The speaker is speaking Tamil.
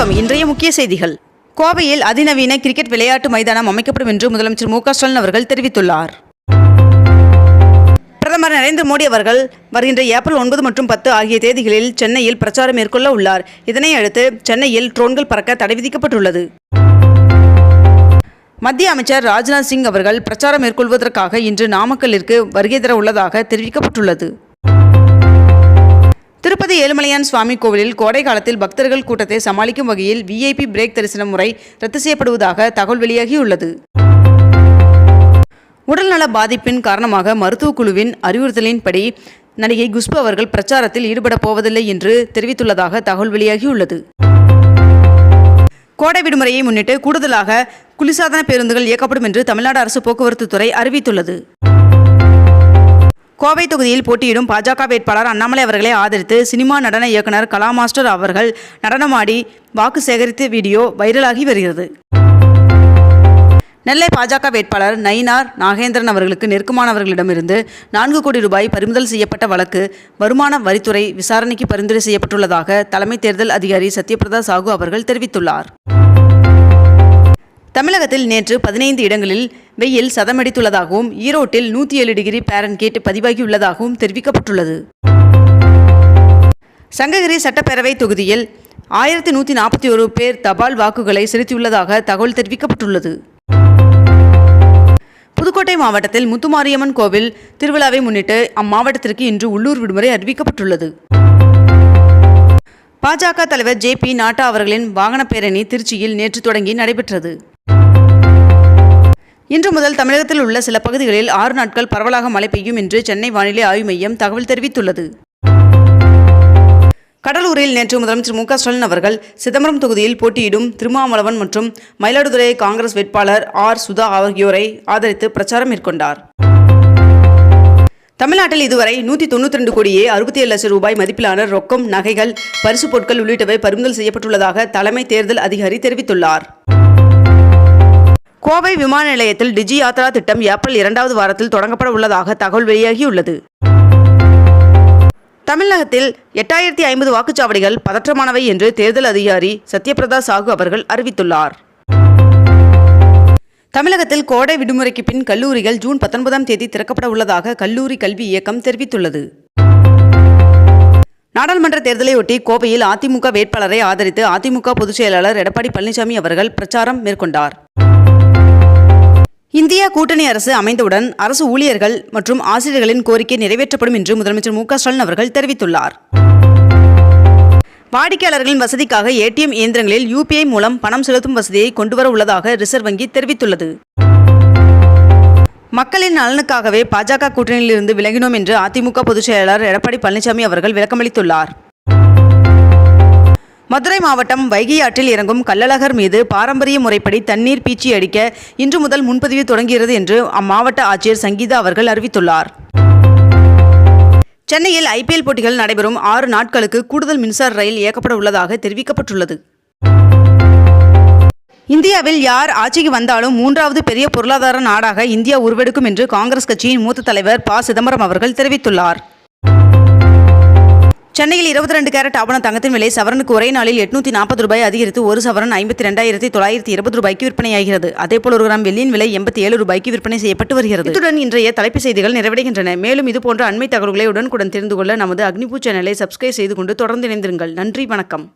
வணக்கம். இன்றைய முக்கிய செய்திகள். கோவையில் அதிநவீன கிரிக்கெட் விளையாட்டு மைதானம் அமைக்கப்படும் என்று முதலமைச்சர் மு ஸ்டாலின் அவர்கள் தெரிவித்துள்ளார். பிரதமர் நரேந்திர மோடி அவர்கள் வருகின்ற ஏப்ரல் ஒன்பது மற்றும் பத்து ஆகிய தேதிகளில் சென்னையில் பிரச்சாரம் மேற்கொள்ள உள்ளார். இதனை அடுத்து சென்னையில் ட்ரோன்கள் பறக்க தடை விதிக்கப்பட்டுள்ளது. மத்திய அமைச்சர் ராஜ்நாத் சிங் அவர்கள் பிரச்சாரம் மேற்கொள்வதற்காக இன்று நாமக்கல்லிற்கு வருகை தர உள்ளதாக தெரிவிக்கப்பட்டுள்ளது. திருப்பதி ஏழுமலையான் சுவாமி கோவிலில் கோடை காலத்தில் பக்தர்கள் கூட்டத்தை சமாளிக்கும் வகையில் விஐபி பிரேக் தரிசன முறை ரத்து செய்யப்படுவதாக தகவல் வெளியாகியுள்ளது. உடல்நல பாதிப்பின் காரணமாக மருத்துவக் குழுவின் அறிவுறுத்தலின்படி நடிகை குஷ்பு அவர்கள் பிரச்சாரத்தில் ஈடுபடப் போவதில்லை என்று தெரிவித்துள்ளதாக தகவல் வெளியாகியுள்ளது. கோடை விடுமுறையை முன்னிட்டு கூடுதலாக குளிர்சாதன பேருந்துகள் இயக்கப்படும் என்று தமிழ்நாடு அரசு போக்குவரத்து துறை அறிவித்துள்ளது. கோவை தொகுதியில் போட்டியிடும் பாஜக வேட்பாளர் அண்ணாமலை அவர்களை ஆதரித்து சினிமா நடன இயக்குனர் கலா மாஸ்டர் அவர்கள் நடனமாடி வாக்கு சேகரித்த வீடியோ வைரலாகி வருகிறது. நெல்லை பாஜக வேட்பாளர் நயினார் நாகேந்திரன் அவர்களுக்கு நெருக்கமானவர்களிடமிருந்து நான்கு கோடி ரூபாய் பறிமுதல் செய்யப்பட்ட வழக்கு வருமான வரித்துறை விசாரணைக்கு பரிந்துரை செய்யப்பட்டுள்ளதாக தலைமை தேர்தல் அதிகாரி சத்யபிரதா சாகு அவர்கள் தெரிவித்துள்ளார். தமிழகத்தில் நேற்று பதினைந்து இடங்களில் வெயில் சதமடித்துள்ளதாகவும் ஈரோட்டில் நூற்றி ஏழு டிகிரி பேரன்கேட் பதிவாகியுள்ளதாகவும் தெரிவிக்கப்பட்டுள்ளது. சங்ககிரி சட்டப்பேரவை தொகுதியில் ஆயிரத்தி நூற்றி நாற்பத்தி ஒரு பேர் தபால் வாக்குகளை செலுத்தியுள்ளதாக தகவல் தெரிவிக்கப்பட்டுள்ளது. புதுக்கோட்டை மாவட்டத்தில் முத்துமாரியம்மன் கோவில் திருவிழாவை முன்னிட்டு அம்மாவட்டத்திற்கு இன்று உள்ளூர் விடுமுறை அறிவிக்கப்பட்டுள்ளது. பாஜக தலைவர் ஜே பி நாட்டா அவர்களின் வாகன பேரணி திருச்சியில் நேற்று தொடங்கி நடைபெற்றது. இன்று முதல் தமிழகத்தில் உள்ள சில பகுதிகளில் ஆறு நாட்கள் பரவலாக மழை பெய்யும் என்று சென்னை வானிலை ஆய்வு மையம் தகவல் தெரிவித்துள்ளது. கடலூரில் நேற்று முதலமைச்சர் மு க ஸ்டாலின் அவர்கள் சிதம்பரம் தொகுதியில் போட்டியிடும் திருமாவளவன் மற்றும் மயிலாடுதுறை காங்கிரஸ் வேட்பாளர் ஆர் சுதா ஆகியோரை ஆதரித்து பிரச்சாரம் மேற்கொண்டார். தமிழ்நாட்டில் இதுவரை நூற்றி தொண்ணூற்றி ரெண்டு கோடியே அறுபத்தி ஏழு லட்சம் ரூபாய் மதிப்பிலான ரொக்கம் நகைகள் பரிசுப் பொருட்கள் உள்ளிட்டவை பறிமுதல் செய்யப்பட்டுள்ளதாக தலைமை தேர்தல் அதிகாரி தெரிவித்துள்ளார். கோவை விமான நிலையத்தில் டிஜி யாத்ரா திட்டம் ஏப்ரல் இரண்டாவது வாரத்தில் தொடங்கப்பட உள்ளதாக தகவல் வெளியாகியுள்ளது. தமிழகத்தில் எட்டாயிரத்தி ஐம்பது வாக்குச்சாவடிகள் பதற்றமானவை என்று தேர்தல் அதிகாரி சத்யபிரதா சாகு அவர்கள் அறிவித்துள்ளார். தமிழகத்தில் கோடை விடுமுறைக்கு பின் கல்லூரிகள் ஜூன் பத்தொன்பதாம் தேதி திறக்கப்பட உள்ளதாக கல்லூரி கல்வி இயக்கம் தெரிவித்துள்ளது. நாடாளுமன்ற தேர்தலையொட்டி கோவையில் அதிமுக வேட்பாளரை ஆதரித்து அதிமுக பொதுச் செயலாளர் எடப்பாடி பழனிசாமி அவர்கள் பிரச்சாரம் மேற்கொண்டார். இந்தியா கூட்டணி அரசு அமைந்தவுடன் அரசு ஊழியர்கள் மற்றும் ஆசிரியர்களின் கோரிக்கை நிறைவேற்றப்படும் என்று முதலமைச்சர் மு ஸ்டாலின் அவர்கள் தெரிவித்துள்ளார். வாடிக்கையாளர்களின் வசதிக்காக ஏடிஎம் இயந்திரங்களில் யூபிஐ மூலம் பணம் செலுத்தும் வசதியை கொண்டுவர உள்ளதாக ரிசர்வ் வங்கி தெரிவித்துள்ளது. மக்களின் நலனுக்காகவே பாஜக கூட்டணியிலிருந்து விலகினோம் என்று அதிமுக பொதுச் செயலாளர் எடப்பாடி பழனிசாமி அவர்கள் விளக்கமளித்துள்ளார். மதுரை மாவட்டம் வைகை ஆற்றில் இறங்கும் கள்ளழகர் மீது பாரம்பரிய முறைப்படி தண்ணீர் பீச்சி அடிக்க இன்று முதல் முன்பதிவு தொடங்குகிறது என்று அம்மாவட்ட ஆட்சியர் சங்கீதா அவர்கள் அறிவித்துள்ளார். சென்னையில் ஐபிஎல் போட்டிகள் நடைபெறும் ஆறு நாட்களுக்கு கூடுதல் மின்சார ரயில் இயக்கப்பட உள்ளதாக தெரிவிக்கப்பட்டுள்ளது. இந்தியாவில் யார் ஆட்சிக்கு வந்தாலும் மூன்றாவது பெரிய பொருளாதார நாடாக இந்தியா உருவெடுக்கும் என்று காங்கிரஸ் கட்சியின் மூத்த தலைவர் ப. சிதம்பரம் அவர்கள் தெரிவித்துள்ளார். சென்னையில் இருபத்தி ரெண்டு கேரட் ஆவண தங்கத்தின் விலை சவரனுக்கு ஒரே நாளில் எட்நூத்தி நாற்பது ரூபாய் அதிகரித்து ஒரு சவரன் ஐம்பத்தி ரெண்டாயிரத்தி தொள்ளாயிரத்தி இருபது ரூபாய்க்கு விற்பனையாகிறது. அதேபோல் ஒரு கிராம் வெள்ளியின் விலை எண்பத்தி ஏழு ரூபாய்க்கு விற்பனை செய்யப்பட்டு வருகிறது. இத்துடன் இன்றைய தலைப்பு செய்திகள் நிறைவடைகின்றன. மேலும் இது போன்ற அண்மை தகவல்களை உடனுக்குடன் தெரிந்து கொள்ள நமது அக்னிபூ சேனலை சப்ஸ்கிரைப் செய்து கொண்டு தொடர்ந்து இணைந்திருங்கள். நன்றி வணக்கம்.